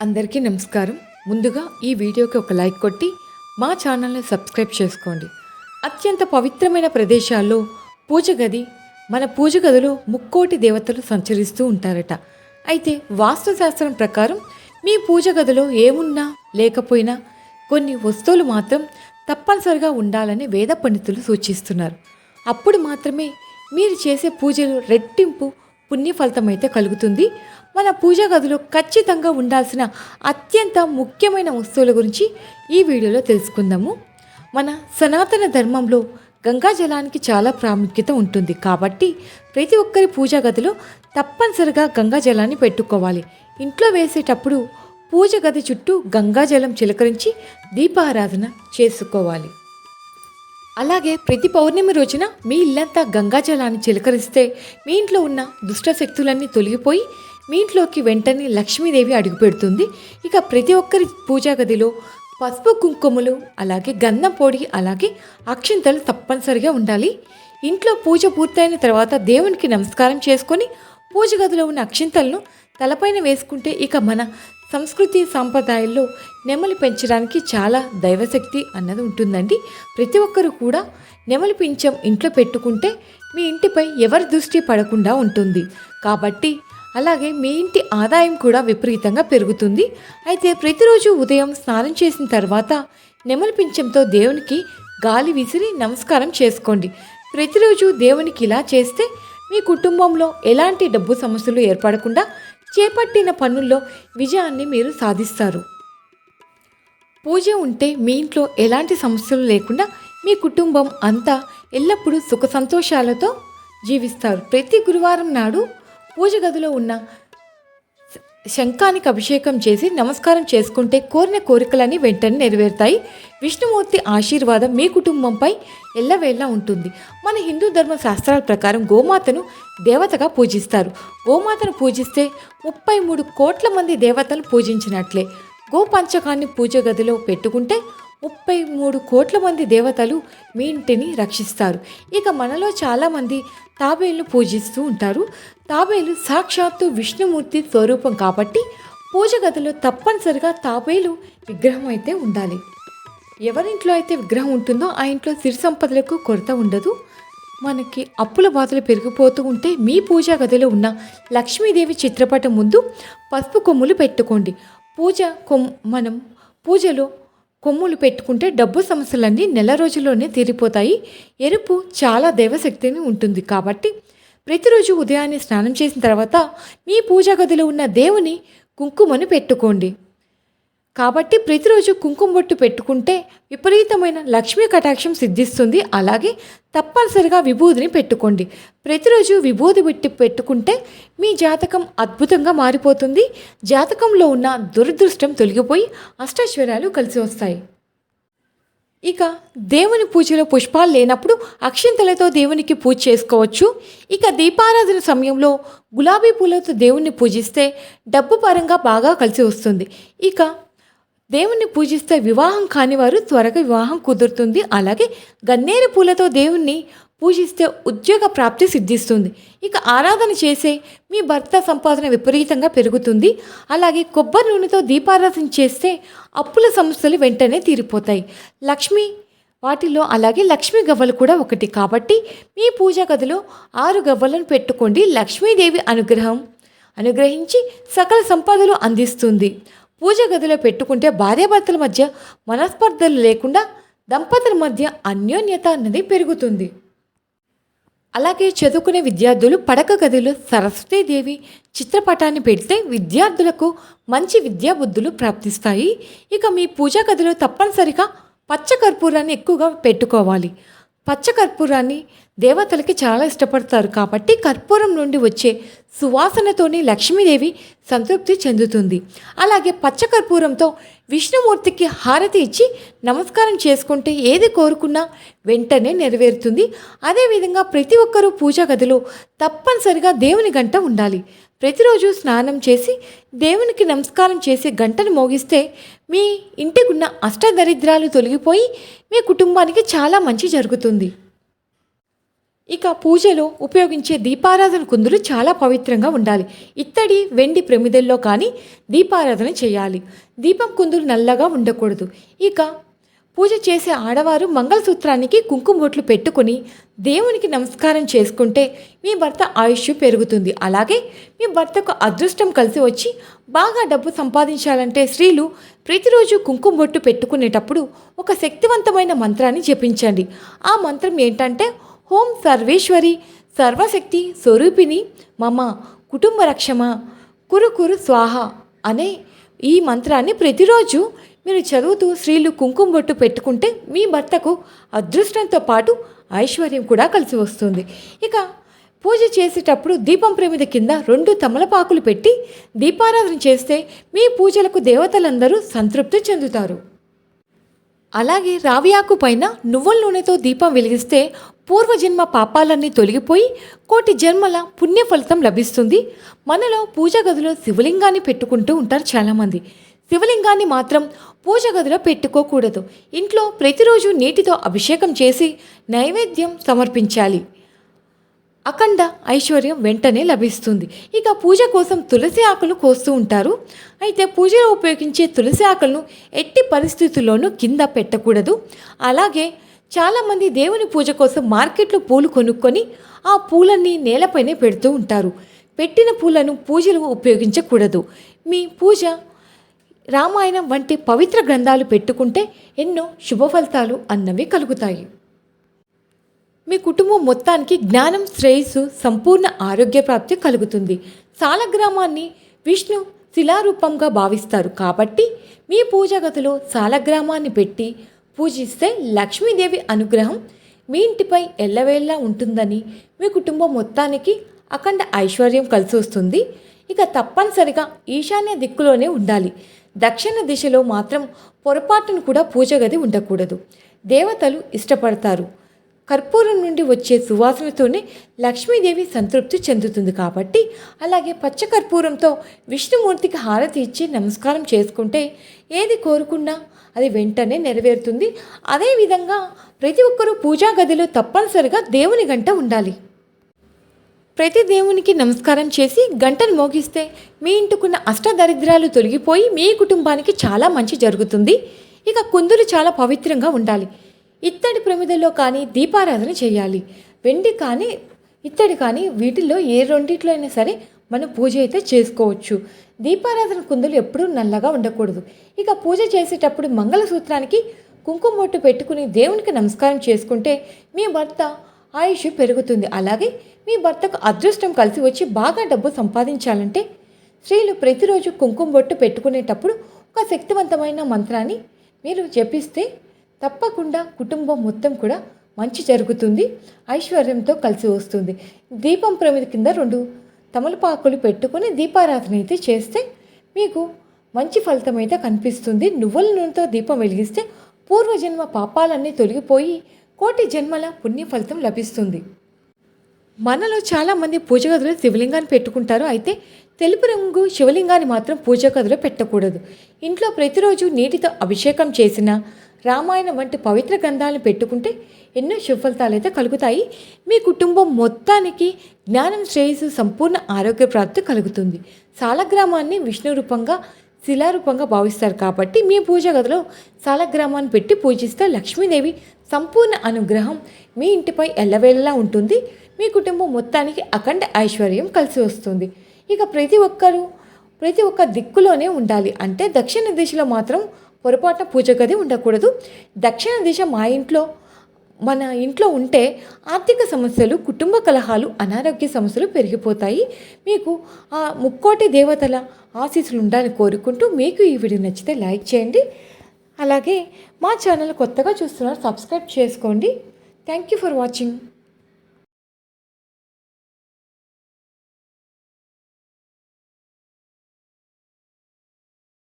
అందరికీ నమస్కారం. ముందుగా ఈ వీడియోకి ఒక లైక్ కొట్టి మా ఛానల్ని సబ్స్క్రైబ్ చేసుకోండి. అత్యంత పవిత్రమైన ప్రదేశాల్లో పూజ గది మన పూజ గదిలో ముక్కోటి దేవతలు సంచరిస్తూ ఉంటారట. అయితే వాస్తుశాస్త్రం ప్రకారం మీ పూజ గదిలో ఏమున్నా లేకపోయినా కొన్ని వస్తువులు మాత్రం తప్పనిసరిగా ఉండాలని వేద పండితులు సూచిస్తున్నారు. అప్పుడు మాత్రమే మీరు చేసే పూజలు రెట్టింపు పుణ్య అయితే కలుగుతుంది. మన పూజా గదిలో ఖచ్చితంగా ఉండాల్సిన అత్యంత ముఖ్యమైన వస్తువుల గురించి ఈ వీడియోలో తెలుసుకుందాము. మన సనాతన ధర్మంలో గంగా జలానికి చాలా ప్రాముఖ్యత ఉంటుంది. కాబట్టి ప్రతి ఒక్కరి పూజా గదిలో తప్పనిసరిగా గంగా జలాన్ని పెట్టుకోవాలి. ఇంట్లో వేసేటప్పుడు పూజ గది చుట్టూ గంగా జలం చిలకరించి దీపారాధన చేసుకోవాలి. అలాగే ప్రతి పౌర్ణమి రోజున మీ ఇల్లంతా గంగాజలాన్ని చిలకరిస్తే మీ ఇంట్లో ఉన్న దుష్ట శక్తులన్నీ తొలగిపోయి మీ ఇంట్లోకి వెంటనే లక్ష్మీదేవి అడుగుపెడుతుంది ఇక ప్రతి ఒక్కరి పూజా గదిలో పసుపు కుంకుమలు అలాగే గంధం పొడి అలాగే అక్షింతలు తప్పనిసరిగా ఉండాలి. ఇంట్లో పూజ పూర్తయిన తర్వాత దేవునికి నమస్కారం చేసుకొని పూజ గదిలో ఉన్న అక్షింతలను తలపైన వేసుకుంటే ఇక మన సంస్కృతి సాంప్రదాయాల్లో నెమలి పెంచడానికి చాలా దైవశక్తి అన్నది ఉంటుందండి. ప్రతి ఒక్కరు కూడా నెమలి పింఛం ఇంట్లో పెట్టుకుంటే మీ ఇంటిపై ఎవరి దృష్టి పడకుండా ఉంటుంది. కాబట్టి అలాగే మీ ఇంటి ఆదాయం కూడా విపరీతంగా పెరుగుతుంది. అయితే ప్రతిరోజు ఉదయం స్నానం చేసిన తర్వాత నెమలి పింఛంతో దేవునికి గాలి విసిరి నమస్కారం చేసుకోండి. ప్రతిరోజు దేవునికి ఇలా చేస్తే మీ కుటుంబంలో ఎలాంటి డబ్బు సమస్యలు ఏర్పడకుండా చేపట్టిన పనుల్లో విజయాన్ని మీరు సాధిస్తారు. పూజ ఉంటే మీ ఇంట్లో ఎలాంటి సమస్యలు లేకుండా మీ కుటుంబం అంతా ఎల్లప్పుడూ సుఖ సంతోషాలతో జీవిస్తారు. ప్రతి గురువారం నాడు పూజ గదిలో ఉన్న శంఖానికి అభిషేకం చేసి నమస్కారం చేసుకుంటే కోరిన కోరికలన్నీ వెంటనే నెరవేరుతాయి. విష్ణుమూర్తి ఆశీర్వాదం మీ కుటుంబంపై ఎల్లవేళ్ళ ఉంటుంది. మన హిందూ ధర్మ శాస్త్రాల ప్రకారం గోమాతను దేవతగా పూజిస్తారు. గోమాతను పూజిస్తే ముప్పై మూడు కోట్ల మంది దేవతలు పూజించినట్లే. గోపంచకాన్ని పూజ గదిలో పెట్టుకుంటే ముప్పై మూడు కోట్ల మంది దేవతలు మీ ఇంటిని రక్షిస్తారు. ఇక మనలో చాలామంది తాబేలు పూజిస్తూ ఉంటారు. తాబేలు సాక్షాత్తు విష్ణుమూర్తి స్వరూపం కాబట్టి పూజ గదిలో తప్పనిసరిగా తాబేలు విగ్రహం అయితే ఉండాలి. ఎవరింట్లో అయితే విగ్రహం ఉంటుందో ఆ ఇంట్లో సిరి సంపదలకు కొరత ఉండదు. మనకి అప్పుల బాధలు పెరిగిపోతూ ఉంటే మీ పూజా గదిలో ఉన్న లక్ష్మీదేవి చిత్రపటం ముందు పసుపు కొమ్ములు పెట్టుకోండి. పూజ కొమ్ మనం పూజలో కొమ్ములు పెట్టుకుంటే డబ్బు సమస్యలన్నీ నెల రోజుల్లోనే తీరిపోతాయి. ఎరుపు చాలా దైవశక్తిని ఉంటుంది కాబట్టి ప్రతిరోజు ఉదయాన్నే స్నానం చేసిన తర్వాత మీ పూజా గదిలో ఉన్న దేవుని కుంకుమను పెట్టుకోండి. కాబట్టి ప్రతిరోజు కుంకుమ బొట్టు పెట్టుకుంటే విపరీతమైన లక్ష్మీ కటాక్షం సిద్ధిస్తుంది. అలాగే తప్పనిసరిగా విభూదిని పెట్టుకోండి. ప్రతిరోజు విభూది పెట్టి పెట్టుకుంటే మీ జాతకం అద్భుతంగా మారిపోతుంది. జాతకంలో ఉన్న దురదృష్టం తొలగిపోయి అష్టైశ్వర్యాలు కలిసి వస్తాయి. ఇక దేవుని పూజలో పుష్పాలు లేనప్పుడు అక్షింతలతో దేవునికి పూజ చేసుకోవచ్చు. ఇక దీపారాధన సమయంలో గులాబీ పూలతో దేవుణ్ణి పూజిస్తే డబ్బు పరంగా బాగా కలిసి వస్తుంది. ఇక దేవుణ్ణి పూజిస్తే వివాహం కాని వారు త్వరగా వివాహం కుదురుతుంది. అలాగే గన్నేరు పూలతో దేవుణ్ణి పూజిస్తే ఉద్యోగ ప్రాప్తి సిద్ధిస్తుంది. ఇక ఆరాధన చేసే మీ భర్త సంపాదన విపరీతంగా పెరుగుతుంది. అలాగే కొబ్బరి నూనెతో దీపారాధన చేస్తే అప్పుల సమస్యలు వెంటనే తీరిపోతాయి. లక్ష్మి వాటిలో అలాగే లక్ష్మీ గవ్వలు కూడా ఒకటి. కాబట్టి మీ పూజా గదిలో ఆరు గవ్వలను పెట్టుకోండి. లక్ష్మీదేవి అనుగ్రహం అనుగ్రహించి సకల సంపదలు అందిస్తుంది. పూజ గదిలో పెట్టుకుంటే భార్యాభర్తల మధ్య మనస్పర్ధలు లేకుండా దంపతుల మధ్య అన్యోన్యత అన్నది పెరుగుతుంది. అలాగే చదువుకునే విద్యార్థులు పడక గదిలో సరస్వతీదేవి చిత్రపటాన్ని పెడితే విద్యార్థులకు మంచి విద్యాబుద్ధులు ప్రాప్తిస్తాయి. ఇక మీ పూజా గదిలో తప్పనిసరిగా పచ్చకర్పూరాన్ని ఎక్కువగా పెట్టుకోవాలి. పచ్చ కర్పూరాన్ని దేవతలకి చాలా ఇష్టపడతారు కాబట్టి కర్పూరం నుండి వచ్చే సువాసనతోనే లక్ష్మీదేవి సంతృప్తి చెందుతుంది. అలాగే పచ్చ కర్పూరంతో విష్ణుమూర్తికి హారతి ఇచ్చి నమస్కారం చేసుకుంటే ఏది కోరుకున్నా వెంటనే నెరవేరుతుంది. అదేవిధంగా ప్రతి ఒక్కరూ పూజా గదిలో తప్పనిసరిగా దేవుని గంట ఉండాలి. ప్రతిరోజు స్నానం చేసి దేవునికి నమస్కారం చేసి గంటను మోగిస్తే మీ ఇంటికున్న అష్టదరిద్రాలు తొలగిపోయి మీ కుటుంబానికి చాలా మంచి జరుగుతుంది. ఇక పూజలో ఉపయోగించే దీపారాధన కుందులు చాలా పవిత్రంగా ఉండాలి. ఇత్తడి వెండి ప్రమిదల్లో కానీ దీపారాధన చేయాలి. దీపం కుందులు నల్లగా ఉండకూడదు. ఇక పూజ చేసే ఆడవారు మంగళసూత్రానికి కుంకుమ బొట్లు పెట్టుకుని దేవునికి నమస్కారం చేసుకుంటే మీ భర్త ఆయుష్ పెరుగుతుంది. అలాగే మీ భర్తకు అదృష్టం కలిసి వచ్చి బాగా డబ్బు సంపాదించాలంటే స్త్రీలు ప్రతిరోజు కుంకుమ బొట్టు పెట్టుకునేటప్పుడు ఒక శక్తివంతమైన మంత్రాన్ని జపించండి. ఆ మంత్రం ఏంటంటే హోం సర్వేశ్వరి సర్వశక్తి స్వరూపిణి మమ కుటుంబ రక్షమ కురుకురు స్వాహ అనే ఈ మంత్రాన్ని ప్రతిరోజు మీరు చదువుతూ స్త్రీలు కుంకుమ బొట్టు పెట్టుకుంటే మీ భర్తకు అదృష్టంతో పాటు ఐశ్వర్యం కూడా కలిసి వస్తుంది. ఇక పూజ చేసేటప్పుడు దీపం ప్రమిద కింద రెండు తమలపాకులు పెట్టి దీపారాధన చేస్తే మీ పూజలకు దేవతలందరూ సంతృప్తి చెందుతారు. అలాగే రావియాకు పైన నువ్వుల నూనెతో దీపం వెలిగిస్తే పూర్వజన్మ పాపాలన్నీ తొలగిపోయి కోటి జన్మల పుణ్య ఫలితం లభిస్తుంది. మనలో పూజ గదిలో శివలింగాన్ని పెట్టుకుంటూ ఉంటారు చాలామంది. శివలింగాన్ని మాత్రం పూజ గదిలో పెట్టుకోకూడదు. ఇంట్లో ప్రతిరోజు నీటితో అభిషేకం చేసి నైవేద్యం సమర్పించాలి. అఖండ ఐశ్వర్యం వెంటనే లభిస్తుంది. ఇక పూజ కోసం తులసి ఆకులు కోస్తూ ఉంటారు. అయితే పూజలో ఉపయోగించే తులసి ఆకులను ఎట్టి పరిస్థితుల్లోనూ కింద పెట్టకూడదు. అలాగే చాలామంది దేవుని పూజ కోసం మార్కెట్లో పూలు కొనుక్కొని ఆ పూలన్నీ నేలపైనే పెడుతూ ఉంటారు. పెట్టిన పూలను పూజలు ఉపయోగించకూడదు. మీ పూజ రామాయణం వంటి పవిత్ర గ్రంథాలు పెట్టుకుంటే ఎన్నో శుభ ఫలితాలు అన్నవి కలుగుతాయి. మీ కుటుంబం మొత్తానికి జ్ఞానం శ్రేయస్సు సంపూర్ణ ఆరోగ్య ప్రాప్తి కలుగుతుంది. సాలగ్రామాన్ని విష్ణు శిలారూపంగా భావిస్తారు కాబట్టి మీ పూజ గదిలో సాలగ్రామాన్ని పెట్టి పూజిస్తే లక్ష్మీదేవి అనుగ్రహం మీ ఇంటిపై ఎల్లవేళ్ళ ఉంటుందని మీ కుటుంబం మొత్తానికి అఖండ ఐశ్వర్యం కలిసి వస్తుంది. ఇక తప్పనిసరిగా ఈశాన్య దిక్కులోనే ఉండాలి. దక్షిణ దిశలో మాత్రం పొరపాటును కూడా పూజ గది ఉండకూడదు. దేవతలు ఇష్టపడతారు. కర్పూరం నుండి వచ్చే సువాసనతోనే లక్ష్మీదేవి సంతృప్తి చెందుతుంది కాబట్టి అలాగే పచ్చ కర్పూరంతో విష్ణుమూర్తికి హారతి ఇచ్చి నమస్కారం చేసుకుంటే ఏది కోరుకున్నా అది వెంటనే నెరవేరుతుంది. అదేవిధంగా ప్రతి ఒక్కరూ పూజా గదిలో తప్పనిసరిగా దేవుని గంట ఉండాలి. ప్రతి దేవునికి నమస్కారం చేసి గంటను మోగిస్తే మీ ఇంటికున్న అష్టదరిద్రాలు తొలగిపోయి మీ కుటుంబానికి చాలా మంచి జరుగుతుంది. ఇక కుందులు చాలా పవిత్రంగా ఉండాలి. ఇత్తడి ప్రమిదల్లో కానీ దీపారాధన చేయాలి. వెండి కానీ ఇత్తడి కానీ వీటిల్లో ఏ రెండిట్లో అయినా సరే మనం పూజ అయితే చేసుకోవచ్చు. దీపారాధన కుందులు ఎప్పుడూ నల్లగా ఉండకూడదు. ఇక పూజ చేసేటప్పుడు మంగళసూత్రానికి కుంకుమొట్టు పెట్టుకుని దేవునికి నమస్కారం చేసుకుంటే మీ భర్త ఆయుష్ పెరుగుతుంది. అలాగే మీ భర్తకు అదృష్టం కలిసి వచ్చి బాగా డబ్బు సంపాదించాలంటే స్త్రీలు ప్రతిరోజు కుంకుమ బొట్టు పెట్టుకునేటప్పుడు ఒక శక్తివంతమైన మంత్రాన్ని మీరు జపిస్తే తప్పకుండా కుటుంబం మొత్తం కూడా మంచి జరుగుతుంది. ఐశ్వర్యంతో కలిసి వస్తుంది. దీపం ప్రమిది కింద రెండు తమలపాకులు పెట్టుకుని దీపారాధన అయితే చేస్తే మీకు మంచి ఫలితం అయితే కనిపిస్తుంది. నువ్వుల నూనెతో దీపం వెలిగిస్తే పూర్వజన్మ పాపాలన్నీ తొలగిపోయి కోటి జన్మల పుణ్య ఫలితం లభిస్తుంది. మనలో చాలామంది పూజ గదిలో శివలింగాన్ని పెట్టుకుంటారు. అయితే తెలుపు రంగు శివలింగాన్ని మాత్రం పూజ గదిలో పెట్టకూడదు. ఇంట్లో ప్రతిరోజు నీటితో అభిషేకం చేసిన రామాయణం వంటి పవిత్ర గ్రంథాలను పెట్టుకుంటే ఎన్నో శుభఫలితాలు అయితే కలుగుతాయి. మీ కుటుంబం మొత్తానికి జ్ఞానం శ్రేయస్సు సంపూర్ణ ఆరోగ్య ప్రాప్తి కలుగుతుంది. సాలగ్రామాన్ని విష్ణు రూపంగా శిలారూపంగా భావిస్తారు కాబట్టి మీ పూజ గదిలో సాలగ్రామాన్ని పెట్టి పూజిస్తే లక్ష్మీదేవి సంపూర్ణ అనుగ్రహం మీ ఇంటిపై ఎల్లవేళలా ఉంటుంది. మీ కుటుంబం మొత్తానికి అఖండ ఐశ్వర్యం కలిసి వస్తుంది. ఇక ప్రతి ఒక్కరూ ప్రతి ఒక్క దిక్కులోనే ఉండాలి. అంటే దక్షిణ దిశలో మాత్రం పొరపాటున పూజ గది ఉండకూడదు. దక్షిణ దిశ మా ఇంట్లో మన ఇంట్లో ఉంటే ఆర్థిక సమస్యలు కుటుంబ కలహాలు అనారోగ్య సమస్యలు పెరిగిపోతాయి. మీకు ఆ ముక్కోటి దేవతల ఆశీస్సులు ఉండాలని కోరుకుంటూ మీకు ఈ వీడియో నచ్చితే లైక్ చేయండి. అలాగే మా ఛానల్ కొత్తగా చూస్తున్నారు సబ్స్క్రైబ్ చేసుకోండి. Thank you for watching